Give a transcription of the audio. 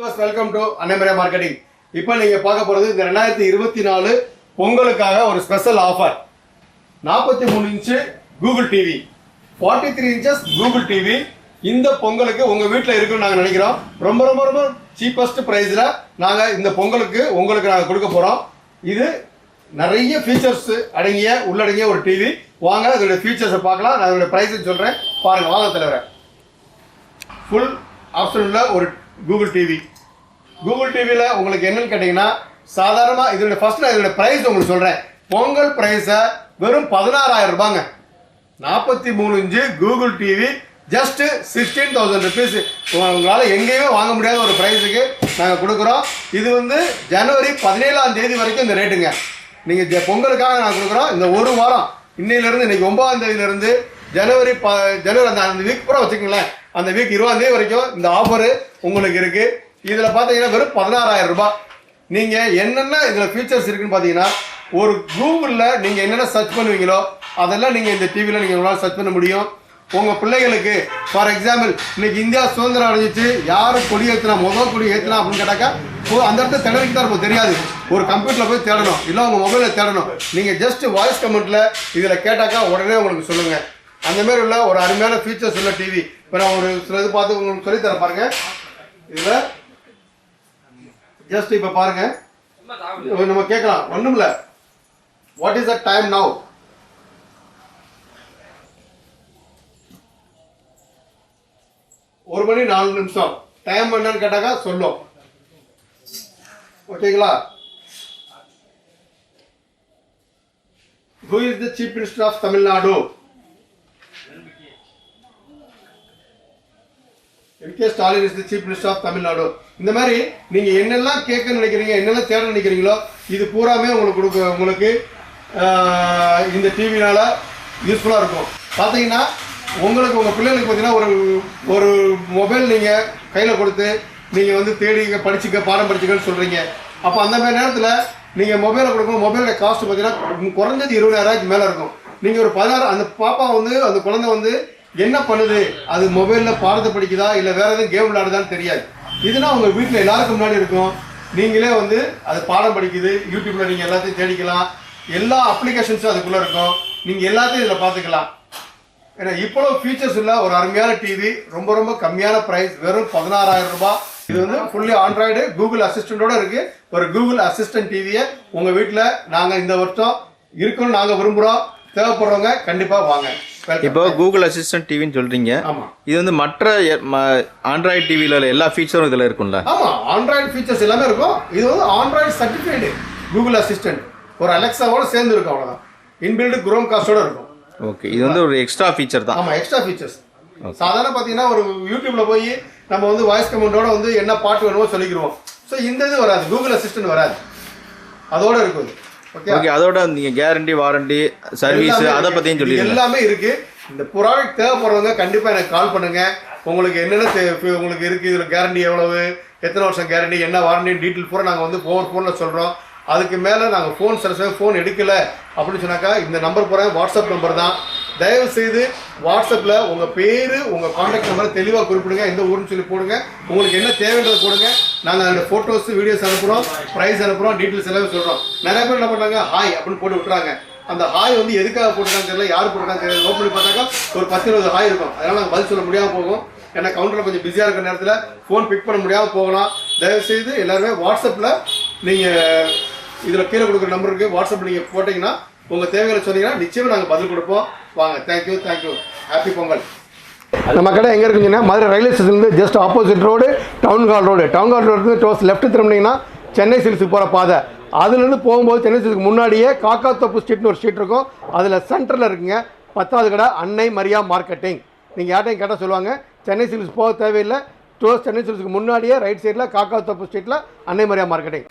Welcome to அன்னைமரியா marketing இப்போ நீங்கள் பார்க்க போகிறது இந்த ரெண்டாயிரத்தி இருபத்தி நாலு பொங்கலுக்காக ஒரு ஸ்பெஷல் ஆஃபர் நாற்பத்தி மூணு inch Google TV forty three inches Google TV இந்த பொங்கலுக்கு உங்கள் வீட்டில் இருக்குன்னு நாங்கள் நினைக்கிறோம். ரொம்ப ரொம்ப ரொம்ப சீப்பஸ்ட் ப்ரைஸில் நாங்கள் இந்த பொங்கலுக்கு உங்களுக்கு நாங்கள் கொடுக்க போகிறோம் இது நிறைய ஃபீச்சர்ஸ் அடங்கிய உள்ளடங்கிய ஒரு டிவி வாங்க அதோட ஃபீச்சர்ஸை பார்க்கலாம். நான் அதோட ப்ரைஸ் சொல்கிறேன் பாருங்கள் வாங்க தலைவரை. ஃபுல் ஆப்ஷனில் ஒரு கூகுள் டிவி கூகுள் டிவியில் உங்களுக்கு என்னன்னு கேட்டிங்கன்னா சாதாரணமாக இதோட ஃபஸ்ட் நான் இதோட ப்ரைஸ் உங்களுக்கு சொல்கிறேன் பொங்கல் ப்ரைஸை வெறும் பதினாறாயிரம் ரூபாங்க. நாற்பத்தி மூணு inch Google TV just sixteen thousand rupees உங்களால் எங்கேயுமே வாங்க முடியாத ஒரு ப்ரைஸுக்கு நாங்கள் கொடுக்குறோம். இது வந்து ஜனவரி பதினேழாம் தேதி வரைக்கும் இந்த ரேட்டுங்க நீங்கள் பொங்கலுக்காக நாங்கள் கொடுக்குறோம். இந்த ஒரு வாரம் இன்னையிலேருந்து இன்னைக்கு ஒன்பதாம் தேதியிலேருந்து ஜனவரி ப ஜனவரி அந்த அந்த வீக் பூரா வச்சுக்கோங்களேன். அந்த வீக் இருபதாந்தேதி வரைக்கும் இந்த ஆஃபரு உங்களுக்கு இருக்குது இதில் பார்த்தீங்கன்னா வெறும் பதினாறாயிரம் ரூபாய். நீங்கள் என்னென்ன இதில் ஃபீச்சர்ஸ் இருக்குன்னு பார்த்தீங்கன்னா ஒரு கூகுளில் நீங்கள் என்னென்ன சர்ச் பண்ணுவீங்களோ அதெல்லாம் நீங்கள் இந்த டிவியில் நீங்கள் உங்களால் சர்ச் பண்ண முடியும். உங்கள் பிள்ளைகளுக்கு ஃபார் எக்ஸாம்பிள் இன்னைக்கு இந்தியா சுதந்திரம் அடைஞ்சிச்சு யார் கொடி ஏற்றினா முதல் கொடி ஏற்றினா அப்படின்னு கேட்டாக்கா அந்த இடத்துல தேடறதுக்கு தான் நமக்கு தெரியாது. ஒரு கம்ப்யூட்டரில் போய் தேடணும் இல்லை உங்கள் மொபைலில் தேடணும். நீங்கள் ஜஸ்ட் வாய்ஸ் கமெண்ட்டில் இதில் கேட்டாக்கா உடனே உங்களுக்கு சொல்லுங்கள் அந்தமாரி உள்ள ஒரு அருமையான ஃபீச்சர்ஸ் உள்ள டிவி இப்போ நான் ஒரு சில இது பார்த்து உங்களுக்கு சொல்லித் தரேன் பாருங்க. இதில் ஜஸ்ட் இப்போ பாருங்க. நம்ம கேட்கலாம். ஒன்றும் இல்லை what is the time now ஒரு மணி நாலு நிமிஷம். டைம் என்னன்னு கேட்டாக்கா சொல்லும். ஓகேங்களா? Who is the chief minister of Tamil Nadu MK Stalin is the chief minister of Tamil Nadu இந்த மாதிரி நீங்கள் என்னெல்லாம் கேட்க நினைக்கிறீங்க என்னெல்லாம் தேட நினைக்கிறீங்களோ இது பூராமே உங்களுக்கு கொடுக்க உங்களுக்கு இந்த டிவினால் யூஸ்ஃபுல்லாக இருக்கும். பார்த்தீங்கன்னா உங்களுக்கு உங்கள் பிள்ளைகளுக்கு பார்த்தீங்கன்னா ஒரு ஒரு மொபைல் நீங்கள் கையில் கொடுத்து நீங்கள் வந்து தேடி படிச்சுக்க பாடம் படிச்சுக்கன்னு சொல்கிறீங்க அப்போ அந்த மாதிரி நேரத்தில் நீங்கள் மொபைலை கொடுக்கும் மொபைலோட காஸ்ட் பார்த்தீங்கன்னா குறைஞ்சது இருபதாயிரூவாய்க்கு மேலே இருக்கும். நீங்கள் ஒரு பதினாறு அந்த பாப்பா வந்து அந்த குழந்தை வந்து என்ன பண்ணுது? அது மொபைலில் பாடத்தை படிக்குதா? இல்லை வேற எதுவும் கேம் விளையாடுதான்னு தெரியாது. இதுனா உங்கள் வீட்டில் எல்லாருக்கும் முன்னாடி இருக்கும். நீங்களே வந்து அது பாடம் படிக்குது யூடியூப்பில் நீங்கள் எல்லாத்தையும் தேடிக்கலாம். எல்லா அப்ளிகேஷன்ஸும் அதுக்குள்ளே இருக்கும். நீங்கள் எல்லாத்தையும் இதில் பார்த்துக்கலாம். ஏன்னா இவ்வளோ ஃபீச்சர்ஸ் உள்ள ஒரு அருமையான டிவி ரொம்ப ரொம்ப கம்மியான ப்ரைஸ் வெறும் பதினாறாயிரம் ரூபாய். இது வந்து ஃபுல்லி ஆண்ட்ராய்டு கூகுள் அசிஸ்டண்ட்டோட இருக்குது ஒரு கூகுள் அசிஸ்டன்ட் டிவியை உங்கள் வீட்டில் நாங்கள் இந்த வருஷம் இருக்கணும்னு நாங்கள் விரும்புகிறோம் தேவைப்படுறவங்க கண்டிப்பாக வாங்க. இப்போ கூகுள் அசிஸ்டன்ட் டிவின்னு சொல்றீங்க. இது வந்து மற்ற ஆண்ட்ராய்டு டிவியில் எல்லா ஃபீச்சரும் இதில் இருக்கும்ல? ஆமா ஆண்ட்ராய்டு ஃபீச்சர்ஸ் எல்லாமே இருக்கும். இது வந்து ஆண்ட்ராய்டு சர்டிஃபைடு கூகுள் அசிஸ்டன்ட் ஒரு அலெக்சாவோட சேர்ந்து இருக்கும் அவ்வளவுதான். இன்பில்டு குரோம் காஸ்டோட இருக்கும். ஓகே இது வந்து ஒரு எக்ஸ்ட்ரா ஃபீச்சர் தான். ஆமா எக்ஸ்ட்ரா ஃபீச்சர்ஸ் சாதாரண பார்த்தீங்கன்னா ஒரு யூடியூப்ல போய் நம்ம வந்து வாய்ஸ் கமெண்டோட வந்து என்ன பாட்டு வேணுமோ சொல்லிக்கிறோம் ஸோ இந்த இது வராது. கூகுள் அசிஸ்டன்ட் வராது. அதோட இருக்கும் இது. ஓகே ஓகே அதோட நீங்கள் கேரண்டி வாரண்டி சர்வீஸ் அதை. பற்றியும் சொல்லிடுங்க. எல்லாமே இருக்கு. இந்த ப்ராடக்ட் தேவைப்படுறவங்க கண்டிப்பா எனக்கு கால் பண்ணுங்க. உங்களுக்கு என்னென்ன உங்களுக்கு இருக்கு இதுல கேரண்டி எவ்வளவு எத்தனை வருஷம் கேரண்டி என்ன வாரண்டி டீட்டெயில் பூரா நாங்க வந்து ஃபோன் ஃபோன்ல சொல்றோம். அதுக்கு மேல நாங்க ஃபோன் சில சமயம் ஃபோன் எடுக்கல அப்படின்னு சொன்னாக்கா இந்த நம்பர் போற வாட்ஸ்அப் நம்பர் தான். தயவு செய்து வாட்ஸ்அப்பில் உங்கள் பேர் உங்கள் காண்டாக்ட் நம்பரை தெளிவாக குறிப்பிடுங்க. எந்த ஊருன்னு சொல்லி போடுங்க. உங்களுக்கு என்ன தேவைன்றதை போடுங்க. நாங்கள் அந்த ஃபோட்டோஸ் வீடியோஸ் அனுப்புகிறோம் ப்ரைஸ் அனுப்புகிறோம் டீட்டெயில்ஸ் எல்லாமே சொல்கிறோம் நிறைய பேர் என்ன பண்ணுறாங்க ஹாய் அப்படின்னு போட்டு விட்டுறாங்க. அந்த ஹாய் வந்து எதுக்காக போட்டுருக்காங்க தெரியல யார் போட்டுருக்காங்க தெரியல. ஓப்பன் பண்ணி பார்த்தாக்கா ஒரு பத்து இருபது ஹாய் இருக்கும். அதனால் நாங்கள் பதில் சொல்ல முடியாமல் போகும். ஏன்னா கவுண்டரில் கொஞ்சம் பிஸியாக இருக்கிற நேரத்தில் ஃபோன் பிக் பண்ண முடியாமல் போகலாம். தயவுசெய்து எல்லாருமே வாட்ஸ்அப்பில் நீங்கள் இதில் கீழே கொடுக்குற நம்பருக்கு வாட்ஸ்அப் நீங்கள் போட்டிங்கன்னா உங்கள் தேவைகளை சொன்னீங்கன்னா நிச்சயமாக நாங்கள் பதில் கொடுப்போம். வாங்க தேங்க்யூ தேங்க்யூ ஹாப்பி பொங்கல் நம்ம கடை எங்கே இருக்குங்கன்னா மதுரை ரயில்வே ஸ்டேஷன்லேருந்து just opposite road town hall road town hall road dose left திரும்பினீங்கன்னா சென்னை சில்ஸுக்கு போகிற பாதை. அதுலேருந்து போகும்போது சென்னை சில்ஸுக்கு முன்னாடியே காக்காத்தோப்பு ஸ்ட்ரீட்னு ஒரு ஸ்ட்ரீட் இருக்கும். அதில் சென்டரில் இருக்குங்க பத்தாவது கடை அன்னை மரியா மார்க்கெட்டிங் நீங்கள் யார்ட்டையும் கேட்டால் சொல்லுவாங்க சென்னை சில்ஸ் போக தேவையில்லை. டோஸ் சென்னை சில்ஸுக்கு முன்னாடியே ரைட் சைடில் காக்காத்தோப்பு ஸ்ட்ரீட்டில் அன்னை மரியா மார்க்கெட்டிங்